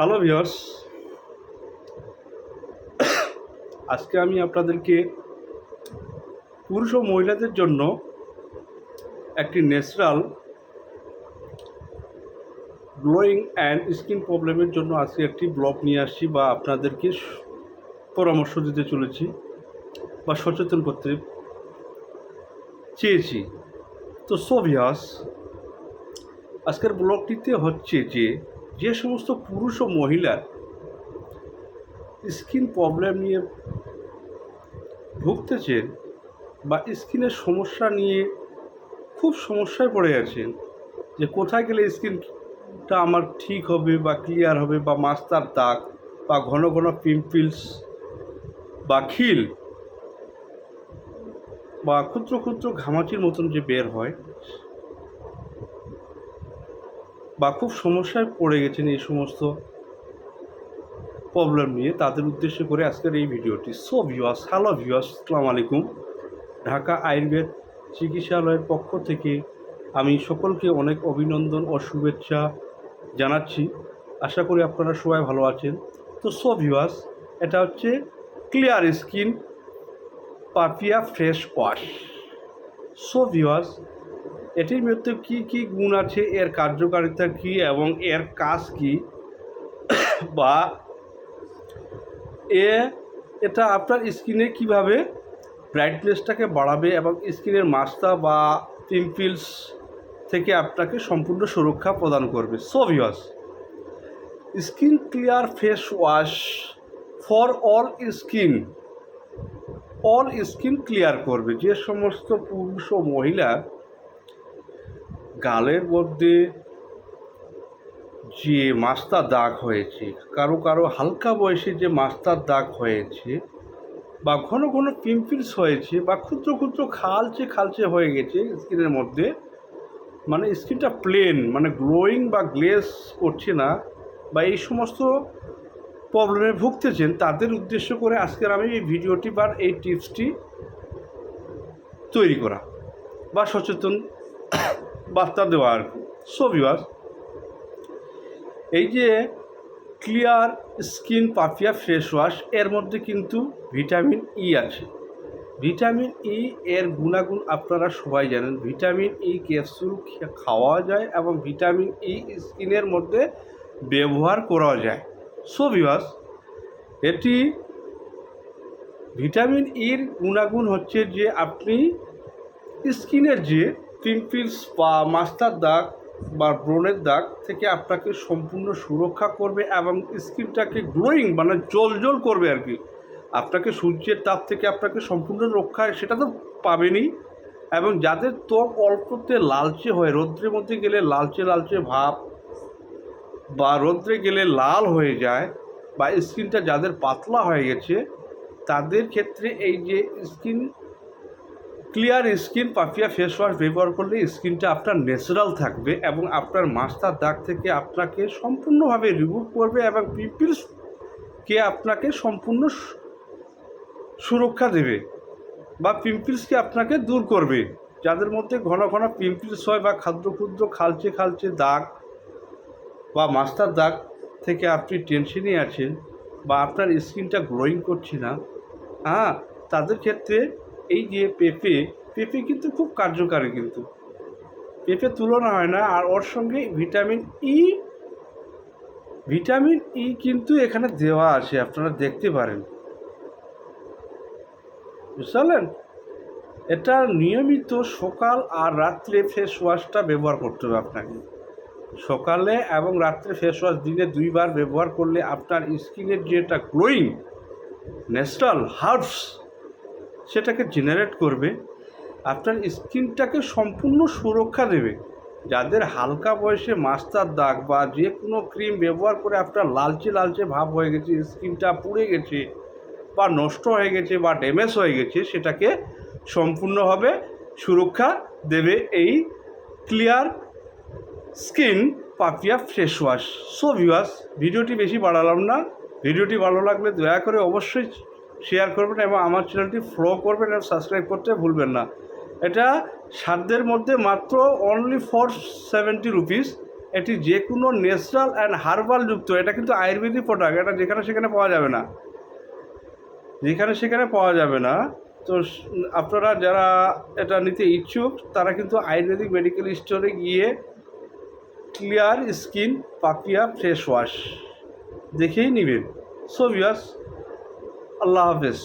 Hello viewers আজকে আমি আপনাদেরকে পুরুষ ও মহিলাদের জন্য একটি ন্যাচারাল গ্লোয়িং অ্যান্ড স্কিন প্রবলেমের জন্য আজকে একটি ব্লগ নিয়ে আসছি বা আপনাদেরকে পরামর্শ দিতে চলেছি বা সচেতন করতে চেয়েছি। তো সো ভিওর্স আজকের ব্লগটিতে হচ্ছে যে যে সমস্ত পুরুষ ও মহিলার স্কিন প্রবলেম নিয়ে ভুগতেছেন বা স্কিনের সমস্যা নিয়ে খুব সমস্যায় পড়ে আছেন যে কোথায় গেলে স্কিনটা আমার ঠিক হবে বা ক্লিয়ার হবে বা মাস্তার দাগ বা ঘন ঘন পিম্পলস বা খিল বা ক্ষুদ্র ক্ষুদ্র ঘামাচির মতন যে বের হয় বা খুব সমস্যায় পড়ে গেছেন এই সমস্ত প্রবলেম নিয়ে, তাদের উদ্দেশ্য করে আজকের এই ভিডিওটি। সো ভিউয়ার্স হ্যালো ভিউয়ার্স আসসালামু আলাইকুম। ঢাকা আয়ুর্বেদ চিকিৎসালয়ের পক্ষ থেকে আমি সকলকে অনেক অভিনন্দন ও শুভেচ্ছা জানাচ্ছি। আশা করি আপনারা সবাই ভালো আছেন। তো সো ভিউয়ার্স এটা হচ্ছে clear skin papaya fresh wash so viewers এটির মধ্যে কি কি গুণ আছে? এর কার্যকারিতা কি এবং এর কাজ কি? বা এ, এটা আপনার স্কিনে কীভাবে ব্রাইটনেসটাকে বাড়াবে এবং স্কিনের মাস্তা বা পিম্পলস থেকে আপনাকে সম্পূর্ণ সুরক্ষা প্রদান করবে? So viewers skin clear face wash for all skin all skin clear করবে। যে সমস্ত পুরুষ ও মহিলা গালের মধ্যে যে মাস্তার দাগ হয়েছে, কারও কারও হালকা বয়সে যে মাস্তার দাগ হয়েছে বা ঘন ঘন পিম্পলস হয়েছে বা ক্ষুদ্র ক্ষুদ্র খালচে খালচে হয়ে গেছে স্কিনের মধ্যে মানে স্কিনটা প্লেন মানে গ্লোয়িং বা গ্লেস করছে না বা এই সমস্ত প্রবলেমে ভুগতেছেন, তাদের উদ্দেশ্য করে আজকের আমি এই ভিডিওটি বা এই টিপসটি তৈরি করা বা সচেতন বার্তা দেওয়া আর কি সো ভিউয়ার্স এই যে clear skin papaya face wash এর মধ্যে কিন্তু ভিটামিন ই আছে। ভিটামিন ই এর গুণাগুণ আপনারা সবাই জানেন। ভিটামিন ই ক্যাপসুল খাওয়া যায় এবং ভিটামিন ই স্কিনের মধ্যে ব্যবহার করা যায়। সো এটি ভিটামিন ইর গুণাগুণ হচ্ছে যে আপনি স্কিনের যে পিম্পলস বা মাস্টার দাগ বা ব্রণের দাগ থেকে আপনাকে সম্পূর্ণ সুরক্ষা করবে এবং স্কিনটাকে গ্লোয়িং মানে জল জল করবে আর কি। আপনাকে সূর্যের তাপ থেকে আপনাকে সম্পূর্ণ রক্ষা সেটা তো পাবেনই। এবং যাদের ত্বক অল্পতে লালচে হয়, রৌদ্রের মধ্যে গেলে লালচে লালচে ভাব বা রৌদ্রে গেলে লাল হয়ে যায় বা স্কিনটা যাদের পাতলা হয়ে গেছে, তাদের ক্ষেত্রে এই যে skin clear skin papaya face wash ব্যবহার করলে স্কিনটা আপনার ন্যাচারাল থাকবে এবং আপনার মাস্টার দাগ থেকে আপনাকে সম্পূর্ণভাবে রিমুভ করবে এবং পিম্পলসকে আপনাকে সম্পূর্ণ সুরক্ষা দেবে বা পিম্পলসকে আপনাকে দূর করবে। যাদের মধ্যে ঘন ঘন পিম্পলস হয় বা খাদ্য ক্ষুদ্র খালচে খালচে দাগ বা মাস্টার দাগ থেকে আপনি টেনশনে আছেন বা আপনার স্কিনটা গ্লোয়িং করছে না হ্যাঁ তাদের ক্ষেত্রে এই যে পেঁপে পেঁপে কিন্তু খুব কার্যকারী কিন্তু। পেঁপে তুলনা হয় না, আর ওর সঙ্গে ভিটামিন ই ভিটামিন ই কিন্তু এখানে দেওয়া আছে, আপনারা দেখতে পারেন। বুঝতে এটা নিয়মিত সকাল আর রাত্রে ফেস ওয়াশটা ব্যবহার করতে হবে আপনাকে। সকালে এবং রাত্রে ফেস ওয়াশ দিনে দুইবার ব্যবহার করলে আপনার স্কিনের যেটা গ্লোয়িং ন্যাচারাল হার্বস সেটাকে জেনারেট করবে, আপনার স্কিনটাকে সম্পূর্ণ সুরক্ষা দেবে। যাদের হালকা বয়সে মাস্টার দাগ বা যে কোনো ক্রিম ব্যবহার করে আপনার লালচে লালচে ভাব হয়ে গেছে, স্কিনটা পুড়ে গেছে বা নষ্ট হয়ে গেছে বা ড্যামেজ হয়ে গেছে, সেটাকে সম্পূর্ণভাবে সুরক্ষা দেবে এই clear skin papaya face wash so viewers ভিডিওটি বেশি বাড়ালাম না। ভিডিওটি ভালো লাগলে দয়া করে অবশ্যই শেয়ার করবেন এবং আমার চ্যানেলটি ফলো করবেন এবং সাবস্ক্রাইব করতে ভুলবেন না। এটা সাধ্যের মধ্যে মাত্র অনলি ফর সেভেন্টি রুপিস এটি যে কোনো ন্যাচারাল অ্যান্ড হার্বাল যুক্ত। এটা কিন্তু আয়ুর্বেদিক প্রোডাক্ট এটা যেখানে সেখানে পাওয়া যাবে না। যেখানে সেখানে পাওয়া যাবে না। তো আপনারা যারা এটা নিতে ইচ্ছুক, তারা কিন্তু আয়ুর্বেদিক মেডিকেল স্টোরে গিয়ে clear skin papaya fresh wash দেখেই নেবেন। So viewers আল্লাহ হাফেজ